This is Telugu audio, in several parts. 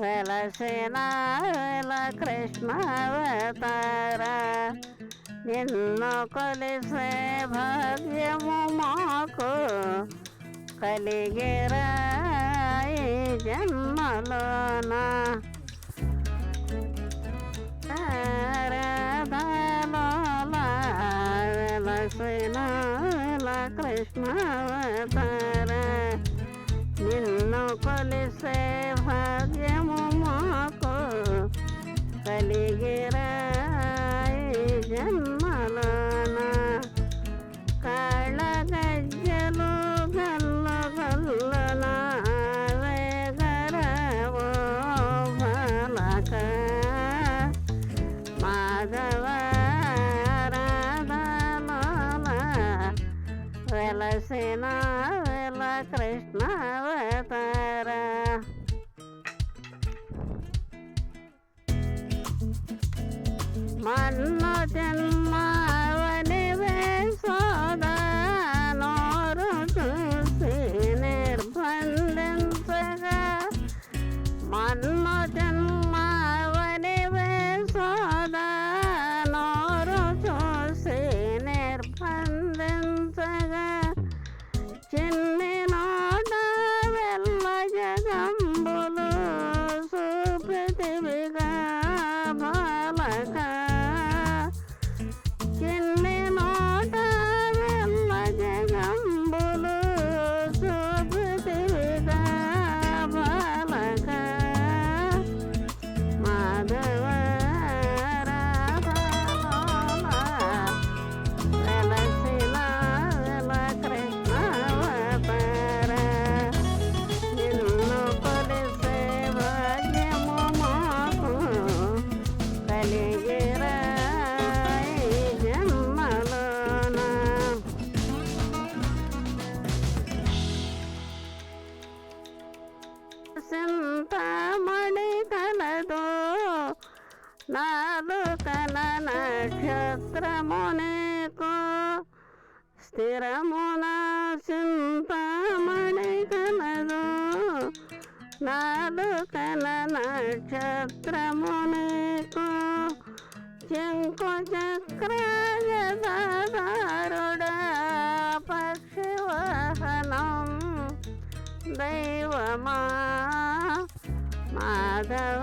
వెలసిన వెల కృష్ణ అవతార. నిన్ను కొలిసే భాగ్యము మాకు కలిగిరా జన్మలోన. వెలసిన వెల కృష్ణవతార నిన్ను కొలిసే భాగ్యము మాకు కలిగిరాయి ఈ జన్మలోన. కాళ్ళ వెలసిన వెల కృష్ణ అవతార నాలుకల నక్షత్రమునికు స్థిరమున చింతమణి కలదు నాలుకల నక్షత్రమునికు చెంకు చక్రాజదారుడ పక్షి వాహనం దైవమా మాధవ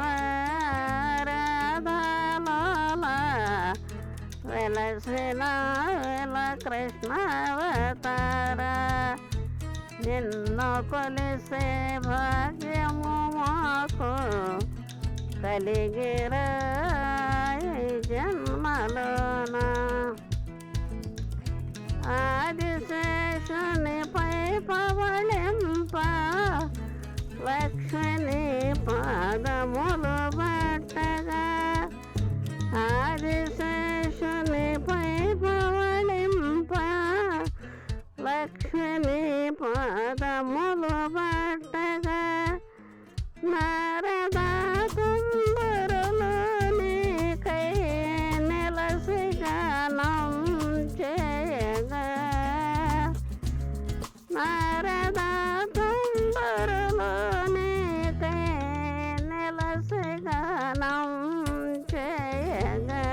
వెలసిన వెల కృష్ణ అవతార నిన్ను కొలిసే భాగ్యము మాకు కలిగిరా ఈ పాదములు పట్టగా నారదా కుందరులు నీకై నెలసి గానం చేయగా నారదా కుందరులు నీకై నెలసి గానం చేయగా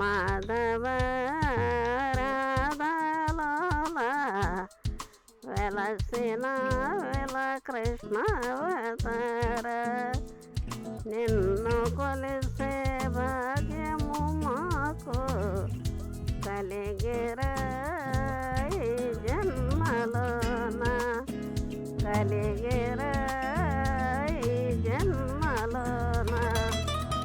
మాధవ వెలసిన వెల కృష్ణ అవతార. నిన్ను కొలిసే భాగ్యము మాకు కలిగిరా ఈ జన్మలోన. కలిగి